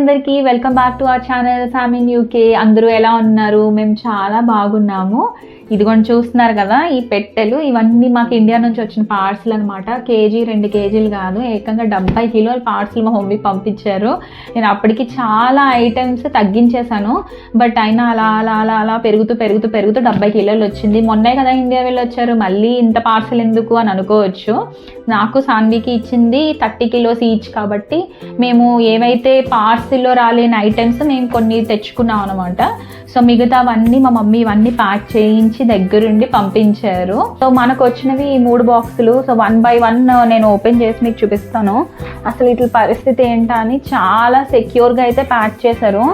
అందరికీ welcome back to our channel family UK అందరూ ఎలా ఉన్నారు? మేము చాలా బాగున్నాము. ఇదిగోండి చూస్తున్నారు కదా ఈ పెట్టెలు ఇవన్నీ మాకు ఇండియా నుంచి వచ్చిన పార్సల్ అనమాట కేజీ రెండు కేజీలు కాదు ఏకంగా డెబ్బై కిలోల పార్సల్ మా మమ్మీ పంపించారు. నేను అప్పటికి చాలా ఐటమ్స్ తగ్గించేశాను బట్ అయినా అలా అలా అలా అలా పెరుగుతూ పెరుగుతూ పెరుగుతూ డెబ్బై కిలోలు వచ్చింది. మొన్నే కదా ఇండియా వెళ్ళి వచ్చారు మళ్ళీ ఇంత పార్సల్ ఎందుకు అని అనుకోవచ్చు. నాకు సాన్వికి ఇచ్చింది థర్టీ కిలోస్ ఈచ్ కాబట్టి మేము ఏవైతే పార్సిల్లో రాలేని ఐటమ్స్ మేము కొన్ని తెచ్చుకున్నాం అనమాట సో మిగతావన్నీ మా మమ్మీ ఇవన్నీ ప్యాక్ చేయించి దగ్గరుండి పంపించారు. సో మనకు వచ్చినవి ఈ మూడు బాక్సులు. సో వన్ బై వన్ నేను ఓపెన్ చేసి మీకు చూపిస్తాను. అసలు ఇట్ల పరిస్థితి ఏంటా అని చాలా సెక్యూర్గా అయితే ప్యాక్ చేశారు.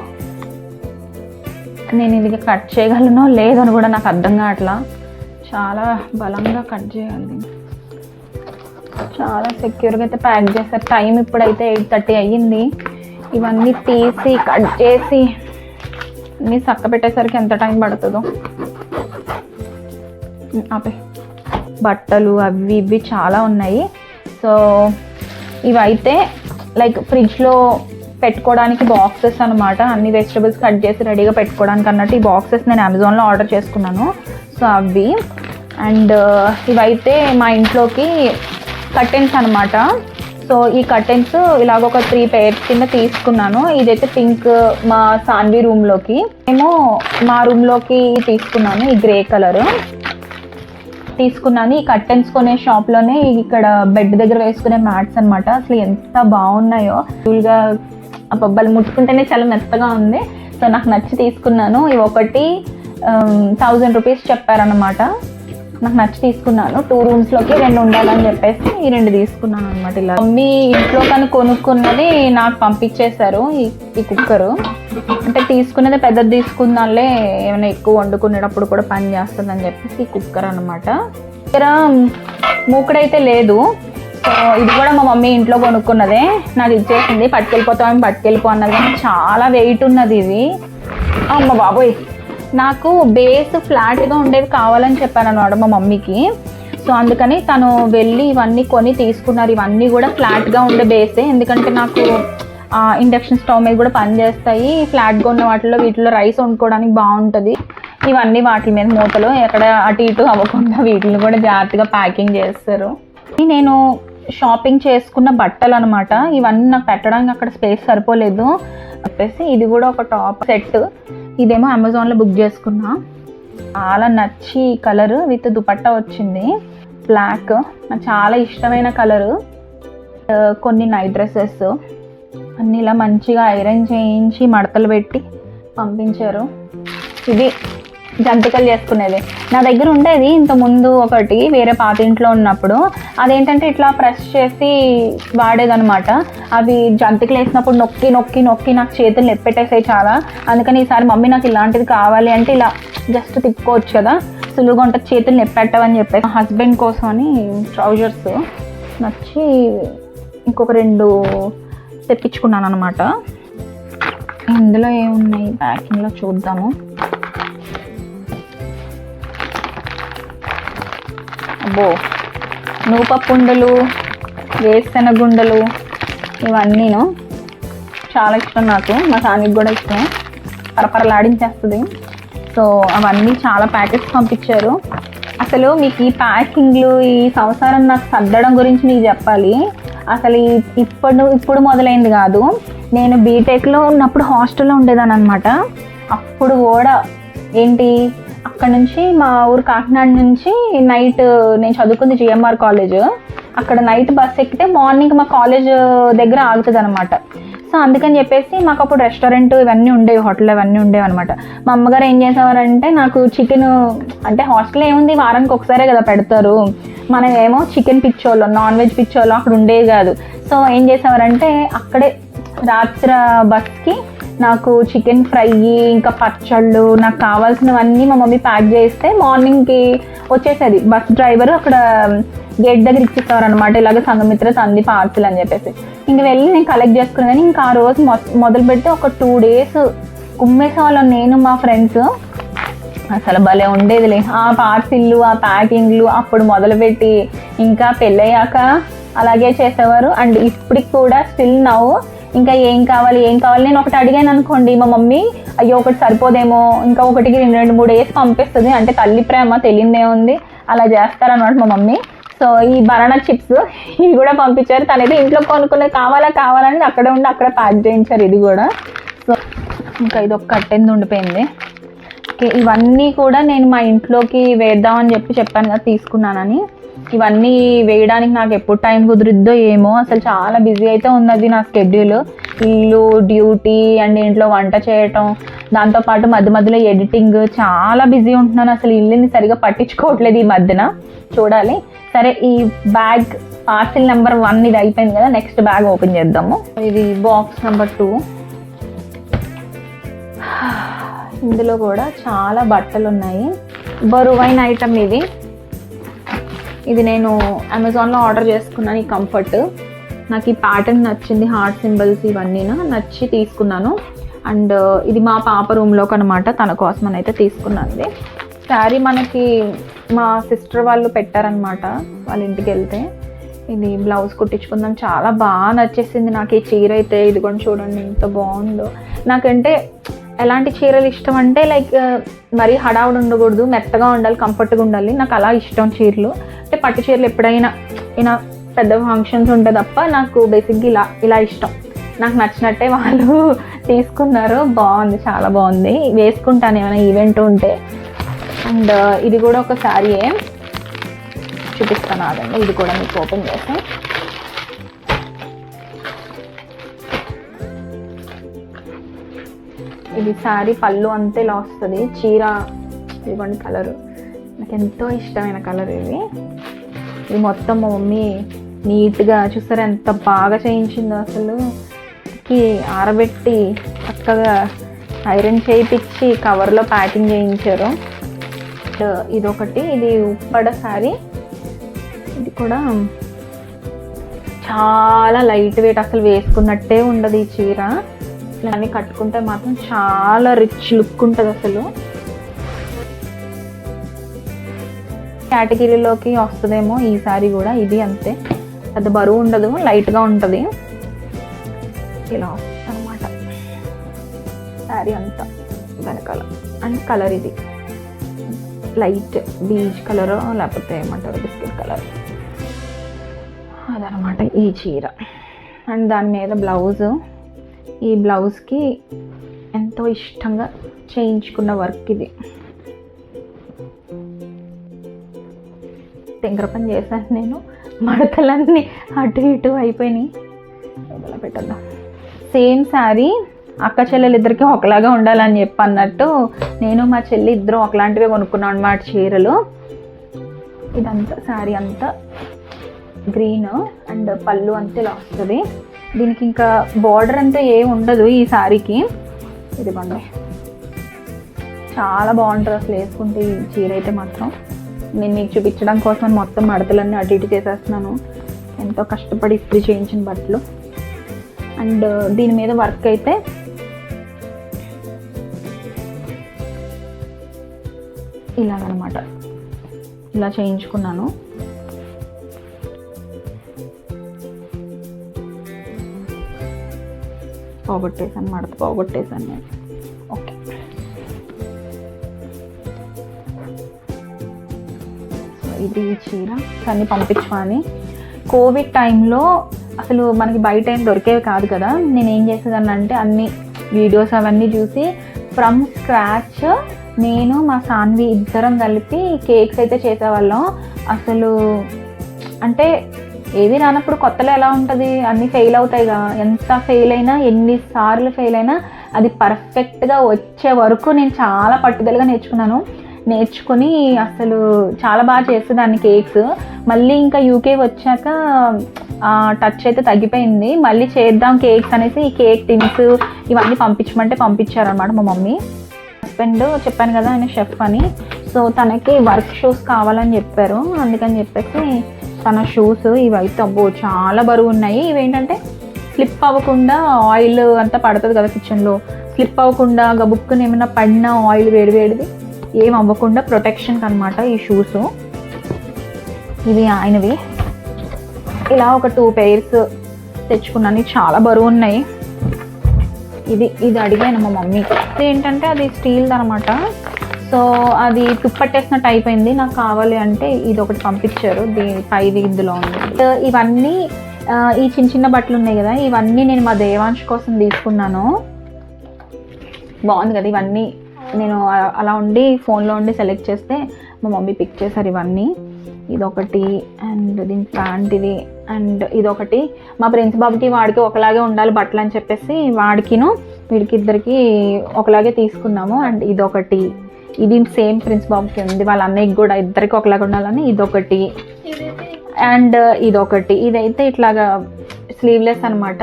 నేను ఇది కట్ చేయగలనో లేదని కూడా నాకు అర్థం కావట్లా. చాలా బలంగా కట్ చేయాలి చాలా సెక్యూర్గా అయితే ప్యాక్ చేశారు. టైం ఇప్పుడైతే ఎయిట్ థర్టీ అయ్యింది. ఇవన్నీ తీసి కట్ చేసి అన్నీ చక్క పెట్టేసరికి ఎంత టైం పడుతుందో. ఆపే. బట్టలు అవి ఇవి చాలా ఉన్నాయి. సో ఇవైతే లైక్ ఫ్రిడ్జ్లో పెట్టుకోవడానికి బాక్సెస్ అనమాట అన్ని వెజిటబుల్స్ కట్ చేసి రెడీగా పెట్టుకోవడానికి అన్నట్టు ఈ బాక్సెస్ నేను అమెజాన్లో ఆర్డర్ చేసుకున్నాను. సో అవి. అండ్ uh, ఇవైతే మా ఇంట్లోకి కర్టెన్స్ అనమాట సో ఈ కర్టెన్స్ ఇలాగ ఒక త్రీ పేర్స్ కింద తీసుకున్నాను. ఇదైతే పింక్ uh, మా సాన్వి రూమ్లోకి మేము మా రూమ్లోకి తీసుకున్నాను ఈ గ్రే కలర్ తీసుకున్నాను. ఈ కర్టెన్స్ కొనే షాప్లోనే ఇక్కడ బెడ్ దగ్గర వేసుకునే మ్యాట్స్ అన్నమాట. అసలు ఎంత బాగున్నాయో. ఫుల్గా ఆ బొబ్బలు ముట్టుకుంటేనే చాలా మెత్తగా ఉంది. సో నాకు నచ్చి తీసుకున్నాను. ఇవి ఒకటి థౌజండ్ రూపీస్ చెప్పారనమాట నాకు నచ్చి తీసుకున్నాను. టూ రూమ్స్లోకి రెండు ఉండాలని చెప్పేసి ఈ రెండు తీసుకున్నాను అనమాట ఇలా. మమ్మీ ఇంట్లో కను కొనుక్కున్నది నాకు పంపించేశారు ఈ ఈ కుక్కరు అంటే తీసుకునేది పెద్దది తీసుకుందాంలే ఏమైనా ఎక్కువ వండుకునేటప్పుడు కూడా పని చేస్తుందని చెప్పేసి కుక్కర్ అనమాట ఇక్కడ మూకుడైతే లేదు. సో ఇది కూడా మా మమ్మీ ఇంట్లో కొనుక్కున్నదే. నాకు ఇచ్చేసింది. పట్టుకెళ్ళిపోతామని పట్టుకెళ్ళిపో అన్నది. కానీ చాలా వెయిట్ ఉన్నది ఇది. అమ్మ బాబోయ్. నాకు బేస్ ఫ్లాట్గా ఉండేది కావాలని చెప్పాను అనమాట మా మమ్మీకి. సో అందుకని తను వెళ్ళి ఇవన్నీ కొని తీసుకున్నారు. ఇవన్నీ కూడా ఫ్లాట్గా ఉండే బేసే ఎందుకంటే నాకు ఇండక్షన్ స్టవ్ మీద కూడా పనిచేస్తాయి ఫ్లాట్గా ఉన్న వాటిలో వీటిలో రైస్ వండుకోవడానికి బాగుంటుంది. ఇవన్నీ వాటి మీద మూతలు ఎక్కడ అటు ఇటు అవ్వకుండా వీటిని కూడా జాగ్రత్తగా ప్యాకింగ్ చేస్తారు. నేను షాపింగ్ చేసుకున్న బట్టలు అనమాట ఇవన్నీ నాకు పెట్టడానికి అక్కడ స్పేస్ సరిపోలేదు. చెప్పేసి ఇది కూడా ఒక టాప్ సెట్ ఇదేమో అమెజాన్లో బుక్ చేసుకున్నా. చాలా నచ్చి కలర్ విత్ దుపట్టా వచ్చింది. బ్లాక్ నాకు చాలా ఇష్టమైన కలరు కొన్ని నైట్ డ్రెస్సెస్ అన్నీ ఇలా మంచిగా ఐరన్ చేయించి మడతలు పెట్టి పంపించారు. ఇది జంతికలు చేసుకునేది. నా దగ్గర ఉండేది ఇంత ముందు ఒకటి వేరే పాత ఇంట్లో ఉన్నప్పుడు. అదేంటంటే ఇట్లా ప్రెస్ చేసి వాడేదనమాట అవి జంతికలు వేసినప్పుడు నొక్కి నొక్కి నొక్కి నాకు చేతులు నెప్పెట్టేసాయి చాలా. అందుకని ఈసారి మమ్మీ నాకు ఇలాంటిది కావాలి అంటే ఇలా జస్ట్ తిప్పుకోవచ్చు కదా. సులువుగా ఉంటుంది చేతులు నెప్పెట్టవని చెప్పేసి మా హస్బెండ్ కోసం అని ట్రౌజర్స్ నచ్చి ఇంకొక రెండు తెప్పించుకున్నాను అనమాట ఇందులో ఏమున్నాయి? ప్యాకింగ్లో చూద్దాము. అబ్బో నూపప్పుండలు వేరుశెనగుండలు ఇవన్నీను. చాలా ఇష్టం నాకు. మా సానికి కూడా ఇష్టం. పరపరలాడించేస్తుంది. సో అవన్నీ చాలా ప్యాకెట్స్ పంపించారు. అసలు మీకు ఈ ప్యాకింగ్లు ఈ సంసారం నాకు సర్దడం గురించి మీకు చెప్పాలి. అసలు ఇప్పుడు ఇప్పుడు మొదలైంది కాదు. నేను బీటెక్లో ఉన్నప్పుడు హాస్టల్లో ఉండేదాని అనమాట అప్పుడు కూడా ఏంటి అక్కడ నుంచి మా ఊరు కాకినాడ నుంచి నైట్ నేను చదువుకుంది జిఎంఆర్ కాలేజ్. అక్కడ నైట్ బస్ ఎక్కితే మార్నింగ్ మా కాలేజ్ దగ్గర ఆగుతుంది అనమాట సో అందుకని చెప్పేసి మాకు అప్పుడు రెస్టారెంట్ ఇవన్నీ ఉండేవి హోటల్ ఇవన్నీ ఉండేవి అనమాట మా అమ్మగారు ఏం చేసేవారంటే నాకు చికెన్ అంటే హాస్టల్ ఏముంది వారానికి ఒకసారే కదా పెడతారు. మనం ఏమో చికెన్ పిచ్చోళ్ళు నాన్ వెజ్ పిచ్చోళ్ళు అక్కడ ఉండేది కాదు. సో ఏం చేసేవారంటే అక్కడే రాత్రి బస్కి నాకు చికెన్ ఫ్రై ఇంకా పచ్చళ్ళు నాకు కావాల్సినవన్నీ మా మమ్మీ ప్యాక్ చేస్తే మార్నింగ్కి వచ్చేసేది. బస్ డ్రైవర్ అక్కడ గేట్ దగ్గర ఇచ్చేసేవారు అనమాట ఇలాగ సంఘమిత్ర తంది పార్సిల్ అని చెప్పేసి. ఇంక వెళ్ళి నేను కలెక్ట్ చేసుకున్నాను కానీ ఇంకా ఆ రోజు మొ- మొదలు పెడితే ఒక టూ డేస్ కుమ్మేసేవాళ్ళం నేను మా ఫ్రెండ్స్ అసలు భలే ఉండేదిలే. ఆ పార్సిల్లు ఆ ప్యాకింగ్లు అప్పుడు మొదలుపెట్టి ఇంకా పెళ్ళయ్యాక అలాగే చేసేవారు. అండ్ ఇప్పటికి కూడా స్టిల్ నవ్వు ఇంకా ఏం కావాలి ఏం కావాలి? నేను ఒకటి అడిగాను అనుకోండి మా మమ్మీ అయ్యో ఒకటి సరిపోదేమో ఇంకా ఒకటికి రెండు రెండు మూడు వేసి పంపిస్తుంది. అంటే తల్లి ప్రేమ తెలియదే ఉంది. అలా చేస్తారన్నమాట మా మమ్మీ. సో ఈ బనానా చిప్స్ ఇవి కూడా పంపించారు. తనైతే ఇంట్లో కొనుక్కునే కావాలా కావాలని అక్కడే ఉండి అక్కడ ప్యాక్ చేయించారు ఇది కూడా. సో ఇంకా ఇది ఒక కట్టెంది ఉండిపోయింది. ఓకే ఇవన్నీ కూడా నేను మా ఇంట్లోకి వేద్దామని చెప్పి చెప్పాను కదా తీసుకున్నానని. ఇవన్నీ వేయడానికి నాకు ఎప్పుడు టైం కుదిరిద్దో ఏమో. అసలు చాలా బిజీ అయితే ఉన్నది నా స్కెడ్యూల్ ఇల్లు డ్యూటీ అండ్ ఇంట్లో వంట చేయటం దాంతోపాటు మధ్య మధ్యలో ఎడిటింగ్ చాలా బిజీ ఉంటున్నాను. అసలు ఇల్లుని సరిగా పట్టించుకోవట్లేదు ఈ మధ్యన. చూడాలి. సరే ఈ బ్యాగ్ పార్సిల్ నెంబర్ వన్ ఇది అయిపోయింది కదా. నెక్స్ట్ బ్యాగ్ ఓపెన్ చేద్దాము. ఇది బాక్స్ నెంబర్ టూ ఇందులో కూడా చాలా బట్టలు ఉన్నాయి బరువైన ఐటమ్ ఇది. ఇది నేను అమెజాన్లో ఆర్డర్ చేసుకున్నాను ఈ కంఫర్ట్ నాకు ఈ ప్యాటర్న్ నచ్చింది హార్ట్ సింబల్స్ ఇవన్నీ నచ్చి తీసుకున్నాను. అండ్ uh, ఇది మా పాప రూమ్లోకి అనమాట తన కోసం అని అయితే తీసుకున్నది. శారీ మనకి మా సిస్టర్ వాళ్ళు పెట్టారనమాట వాళ్ళ ఇంటికి వెళ్తే. ఇది బ్లౌజ్ కుట్టించుకుందాం చాలా బాగా నచ్చేసింది నాకు ఈ చీర అయితే. ఇది కూడా చూడండి ఎంత బాగుందో. నాకంటే ఎలాంటి చీరలు ఇష్టం అంటే లైక్ uh, మరీ హడావుడు ఉండకూడదు మెత్తగా ఉండాలి కంఫర్ట్గా ఉండాలి. నాకు అలా ఇష్టం చీరలు. అంటే పట్టు చీరలు ఎప్పుడైనా ఇలా పెద్ద ఫంక్షన్స్ ఉంటే తప్ప నాకు బేసిక్గా ఇలా ఇలా ఇష్టం. నాకు నచ్చినట్టే వాళ్ళు తీసుకున్నారు. బాగుంది చాలా బాగుంది. వేసుకుంటాను ఏమైనా ఈవెంట్ ఉంటే. అండ్ uh, ఇది కూడా ఒక శారీయే చూపిస్తాను ఆదండి ఇది కూడా మీకు ఓపెన్ చేసి. ఇది శారీ పళ్ళు అంతే ఇలా వస్తుంది. చీర ఇదిగోండి కలరు నాకు ఎంతో ఇష్టమైన కలర్ ఇది. ఇది మొత్తం మా మమ్మీ నీట్గా చూస్తారు ఎంత బాగా చేయించిందో అసలు. కి ఆరబెట్టి చక్కగా ఐరన్ చేయించి కవర్లో ప్యాకింగ్ చేయించారు. ఇదొకటి ఇది ఉప్పడ శారీ. ఇది కూడా చాలా లైట్ వెయిట్ అసలు వేసుకున్నట్టే ఉండదు ఈ చీర. అన్నీ కట్టుకుంటే మాత్రం చాలా రిచ్ లుక్ ఉంటుంది అసలు కేటగిరీలోకి వస్తుందేమో ఈ సారీ కూడా ఇది అంతే. పెద్ద బరువు ఉండదు లైట్గా ఉంటుంది. ఇలా వస్తుంది అనమాట శారీ అంతా వెనకాల. అండ్ కలర్ ఇది. లైట్ బీచ్ కలర్ లేకపోతే ఏమంటారు బిస్కెట్ కలర్. అదనమాట ఈ చీర. అండ్ దాని మీద బ్లౌజు. ఈ బ్లౌజ్కి ఎంతో ఇష్టంగా చేయించుకున్న వర్క్ ఇది. తింగర పని చేశాను నేను. మడతలన్నీ అటు ఇటు అయిపోయినాయి. పెట్టద్దాం. సేమ్ శారీ అక్క చెల్లెలు ఇద్దరికి ఒకలాగా ఉండాలని చెప్పి అన్నట్టు నేను మా చెల్లి ఇద్దరు ఒకలాంటివే కొనుక్కున్నాం అనమాట చీరలు. ఇదంతా శారీ అంతా. గ్రీన్ అండ్ పళ్ళు అంతే ఇలా వస్తుంది దీనికి ఇంకా బార్డర్ అంతా ఏం ఉండదు ఈ శారీకి. ఇదిగోండి. చాలా బాగుంటుంది అసలు వేసుకుంటే ఈ చీర అయితే మాత్రం. నేను మీకు చూపించడం కోసం మొత్తం మడతలన్నీ అటు ఇటు చేసేస్తున్నాను. ఎంతో కష్టపడి ఇస్త్రీ చేయించిన బట్టలు. అండ్ uh, దీని మీద వర్క్ అయితే ఇలాగనమాట. ఇలా చేయించుకున్నాను. పోగొట్టేసాను మడత పోగొట్టేసాను నేను. ఇది చీర కానీ పంపించమని కోవిడ్ టైంలో అసలు మనకి బయట ఏం దొరికేవి కాదు కదా. నేను ఏం చేసేదాన్ని అంటే అన్ని వీడియోస్ అవన్నీ చూసి ఫ్రమ్ స్క్రాచ్ నేను మా సాన్వి ఇద్దరం కలిపి కేక్స్ అయితే చేసేవాళ్ళం. అసలు అంటే ఏది రానప్పుడు కొత్తలో ఎలా ఉంటుంది? అన్నీ ఫెయిల్ అవుతాయిగా. ఎంత ఫెయిల్ అయినా ఎన్నిసార్లు ఫెయిల్ అయినా అది పర్ఫెక్ట్గా వచ్చే వరకు నేను చాలా పట్టుదలగా నేర్చుకున్నాను. నేర్చుకుని అసలు చాలా బాగా చేసేదాన్ని కేక్స్. మళ్ళీ ఇంకా యూకే వచ్చాక టచ్ అయితే తగ్గిపోయింది. మళ్ళీ చేద్దాం కేక్స్ అనేసి ఈ కేక్ టిన్స్ ఇవన్నీ పంపించమంటే పంపించారనమాట మా మమ్మీ. హస్బెండ్ చెప్పాను కదా ఆయన షెఫ్ అని. సో తనకి వర్క్ షూస్ కావాలని చెప్పారు. అందుకని చెప్పేసి తన షూస్ ఇవైతే అబ్బో చాలా బరువు ఉన్నాయి. ఇవేంటంటే స్లిప్ అవ్వకుండా ఆయిల్ అంతా పడుతుంది కదా కిచెన్లో స్లిప్ అవ్వకుండా గబుక్కుని ఏమైనా పడినా ఆయిల్ వేడి వేడిది. ఏం అవ్వకుండా ప్రొటెక్షన్కి అనమాట ఈ షూస్ ఇవి ఆయనవి. ఇలా ఒక టూ పెయిర్స్ తెచ్చుకున్నాను. చాలా బరువు ఉన్నాయి. ఇది ఇది అడిగాను మా మమ్మీకి ఏంటంటే అది స్టీల్ది అనమాట సో అది తుప్పట్టేసినట్టు అయిపోయింది. నాకు కావాలి అంటే ఇది ఒకటి పంపించారు. దీని పైది ఇందులో ఉంది. ఇవన్నీ ఈ చిన్న చిన్న బట్టలు ఉన్నాయి కదా ఇవన్నీ నేను మా దేవాంశ్ కోసం తీసుకున్నాను. బాగుంది కదా ఇవన్నీ. నేను అలా ఉండి ఫోన్లో ఉండి సెలెక్ట్ చేస్తే మా మమ్మీ పిక్ చేశారు ఇవన్నీ. ఇదొకటి అండ్ దీని ప్యాంట్ ఇది అండ్ ఇదొకటి. మా ప్రిన్స్ బాబుకి వాడికి ఒకలాగే ఉండాలి బట్టలు అని చెప్పేసి వాడికిను వీడికి ఇద్దరికి ఒకలాగే తీసుకున్నాము. అండ్ ఇదొకటి. ఇది సేమ్ ప్రిన్స్ బాబుకి ఉంది. వాళ్ళ అన్నయ్యకి కూడా ఇద్దరికి ఒకలాగా ఉండాలని ఇదొకటి. అండ్ ఇదొకటి. ఇదైతే ఇట్లాగా స్లీవ్లెస్ అన్నమాట.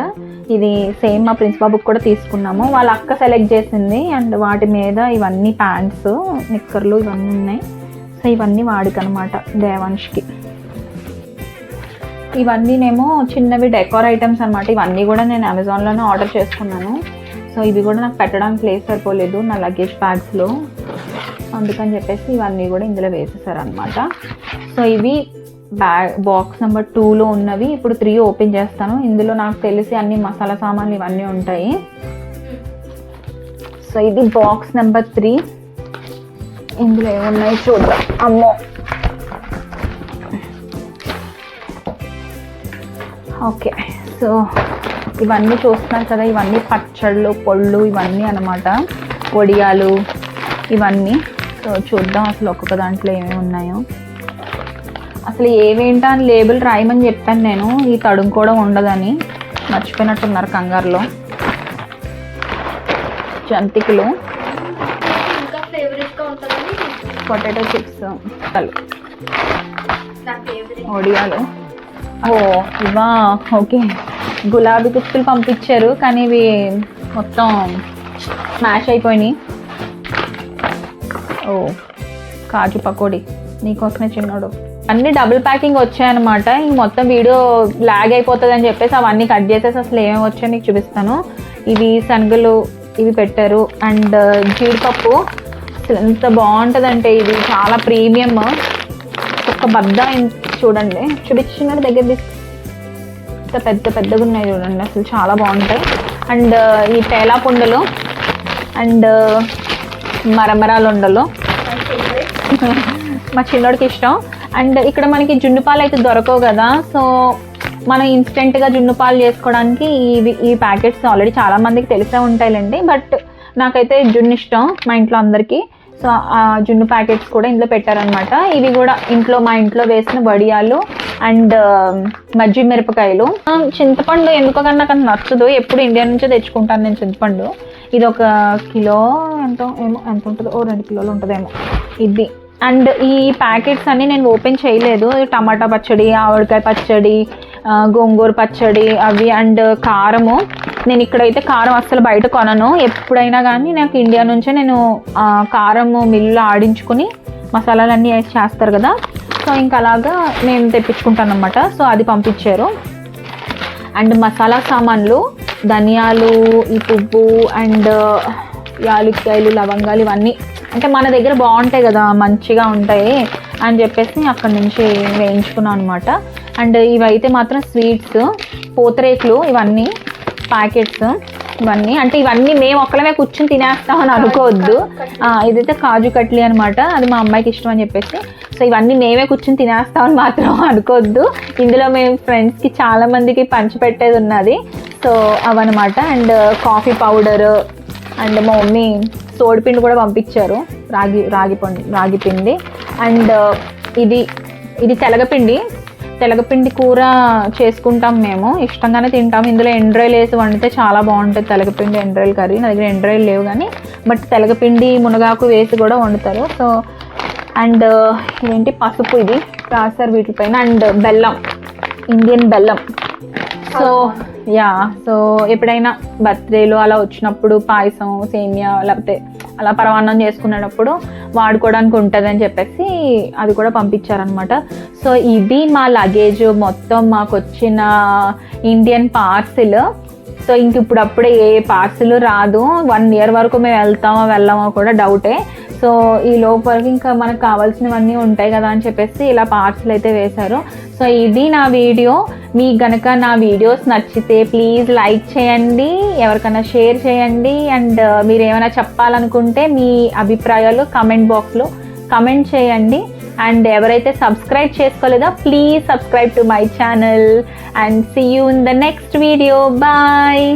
ఇది సేమ్ మా ప్రిన్స్ బాబుకి కూడా తీసుకున్నాము. వాళ్ళ అక్క సెలెక్ట్ చేసింది అండ్ వాటి మీద ఇవన్నీ ప్యాంట్స్ నిక్కర్లు ఇవన్నీ ఉన్నాయి. సో ఇవన్నీ వాడికనమాట అనమాట ఇవన్నీ ఇవన్నీనేమో చిన్నవి డెకోర్ ఐటమ్స్ అనమాట. ఇవన్నీ కూడా నేను అమెజాన్లోనే ఆర్డర్ చేసుకున్నాను. సో ఇవి కూడా నాకు పెట్టడానికి ప్లేస్ సరిపోలేదు నా లగేజ్ బ్యాగ్స్లో అందుకని చెప్పేసి ఇవన్నీ కూడా ఇందులో వేసేసారనమాట. సో ఇవి బ్యాగ్ బాక్స్ నెంబర్ టూలో ఉన్నవి. ఇప్పుడు త్రీ ఓపెన్ చేస్తాను. ఇందులో నాకు తెలిసి అన్ని మసాలా సామాన్లు ఇవన్నీ ఉంటాయి. సో ఇది బాక్స్ నెంబర్ త్రీ. ఇందులో ఏమున్నాయి చూద్దాం. అమ్మో. ఓకే. సో ఇవన్నీ చూస్తున్నారు కదా. ఇవన్నీ పచ్చళ్ళు పొళ్ళు ఇవన్నీ అన్నమాట. వడియాలు ఇవన్నీ. సో చూద్దాం అసలు ఒక్కొక్క దాంట్లో ఏమేమి ఉన్నాయో. అసలు ఏవేంటా అని లేబుల్ రాయమని చెప్పాను నేను. ఈ తడుము కూడా ఉండదని మర్చిపోయినట్టున్నారు కంగారులో. జంతికలు. పొటాటో చిప్స్ ఒడియాలు. ఓ ఇవా ఓకే. గులాబీ కుచ్చులు పంపించారు కానీ ఇవి మొత్తం స్మాష్ అయిపోయినాయి. ఓ కాజు పకోడీ. నీకోసమే చిన్నోడు అన్ని డబుల్ ప్యాకింగ్ వచ్చాయన్నమాట. ఇంక మొత్తం వీడియో లాగ్ అయిపోతుంది అని చెప్పేసి అవన్నీ కట్ చేసేసి అసలు ఏమేమి వచ్చాయో మీకు చూపిస్తాను. ఇవి శనగలు ఇవి పెట్టారు. అండ్ uh, జీడిపప్పు. అసలు ఎంత బాగుంటుందంటే ఇది. చాలా ప్రీమియం ఒక బద్ద చూడండి. చూపించినట్టు దగ్గర ఇంత పెద్ద పెద్దగా ఉన్నాయి చూడండి. అసలు చాలా బాగుంటాయి. అండ్ uh, ఈ పేలా పుండలు అండ్ uh, మరమరాలు ఉండలు మా చిన్నోడికి ఇష్టం. అండ్ ఇక్కడ మనకి జున్ను పాలు అయితే దొరకవు కదా సో మనం ఇన్స్టెంట్గా జున్ను పాలు చేసుకోవడానికి ఇవి ఈ ప్యాకెట్స్ ఆల్రెడీ చాలామందికి తెలిసే ఉంటాయిలేండి బట్ నాకైతే జున్ను ఇష్టం మా ఇంట్లో అందరికీ. సో ఆ జున్ను ప్యాకెట్స్ కూడా ఇందులో పెట్టారనమాట ఇవి కూడా ఇంట్లో మా ఇంట్లో వేసిన వడియాలు అండ్ మజ్జి మిరపకాయలు. చింతపండు ఎందుకో కానీ నాకు అంత నచ్చదు. ఎప్పుడు ఇండియా నుంచే తెచ్చుకుంటాను నేను చింతపండు. ఇది ఒక కిలో ఎంత ఏమో ఎంత ఉంటుందో ఓ రెండు కిలోలు ఉంటుందేమో. ఇది. అండ్ ఈ ప్యాకెట్స్ అన్నీ నేను ఓపెన్ చేయలేదు. టమాటా పచ్చడి ఆవడకాయ పచ్చడి గోంగూర పచ్చడి అవి అండ్ కారము. నేను ఇక్కడైతే కారం అస్సలు బయట కొనను. ఎప్పుడైనా కానీ నాకు ఇండియా నుంచే నేను కారము మిల్లు ఆడించుకుని మసాలాలన్నీ వేసి చేస్తారు కదా. సో ఇంకా అలాగా నేను తెప్పించుకుంటాను అనమాట సో అది పంపించారు. అండ్ మసాలా సామాన్లు ధనియాలు ఈ పువ్వు అండ్ యాలుక్కాయలు లవంగాలు ఇవన్నీ అంటే మన దగ్గర బాగుంటాయి కదా మంచిగా ఉంటాయి అని చెప్పేసి అక్కడి నుంచి వేయించుకున్నాను అనమాట అండ్ ఇవైతే మాత్రం స్వీట్స్ పూతరేకులు ఇవన్నీ ప్యాకెట్స్ ఇవన్నీ. అంటే ఇవన్నీ మేము ఒక్కలమే కూర్చుని తినేస్తామని అనుకోవద్దు. ఇదైతే కాజు కట్లీ అనమాట అది మా అమ్మాయికి ఇష్టం అని చెప్పేసి. సో ఇవన్నీ మేమే కూర్చుని తినేస్తామని మాత్రం అనుకోవద్దు. ఇందులో మేము ఫ్రెండ్స్కి చాలా మందికి పంచిపెట్టేది ఉన్నది. సో అవన్నమాట. అండ్ కాఫీ పౌడర్ అండ్ మా మమ్మీ సోడిపిండి కూడా పంపించారు. రాగి రాగి పండు రాగి పిండి. అండ్ uh, ఇది ఇది తెలగపిండి. తెలగపిండి కూర చేసుకుంటాం మేము. ఇష్టంగానే తింటాం. ఇందులో ఎండ్రాయిల్ వేసి వండితే చాలా బాగుంటుంది. తెలగపిండి ఎండ్రాయిల్ కర్రీ. నా దగ్గర ఎండ్రాయిల్ లేవు కానీ బట్ తెలగపిండి మునగాకు వేసి కూడా వండుతారు. సో అండ్ uh, ఇదేంటి? పసుపు ఇది. రాస్తారు వీటిపైన. అండ్ బెల్లం. ఇండియన్ బెల్లం. సో యా సో ఎప్పుడైనా బర్త్డేలు అలా వచ్చినప్పుడు పాయసం సేమియా లేకపోతే అలా పరమాన్నం చేసుకునేటప్పుడు వాడుకోవడానికి ఉంటుంది అని చెప్పేసి అది కూడా పంపించారనమాట సో ఇది మా లగేజ్ మొత్తం మాకు వచ్చిన ఇండియన్ పార్సిల్ సో ఇంక ఇప్పుడు అప్పుడే ఏ పార్సిల్ రాదు. వన్ ఇయర్ వరకు మేము వెళ్తామో వెళ్ళామో కూడా డౌటే సో ఈ లోపలికి ఇంకా మనకు కావాల్సినవన్నీ ఉంటాయి కదా అని చెప్పేసి ఇలా పార్సల్ అయితే వేశారు. సో ఇది నా వీడియో. మీకు గనక నా వీడియోస్ నచ్చితే ప్లీజ్ లైక్ చేయండి ఎవరికైనా షేర్ చేయండి అండ్ uh, మీరు ఏమైనా చెప్పాలనుకుంటే మీ అభిప్రాయాలు కమెంట్ బాక్స్లో కమెంట్ చేయండి. అండ్ ఎవరైతే subscribe చేసుకోలేదో please subscribe to my channel and see you in the next video bye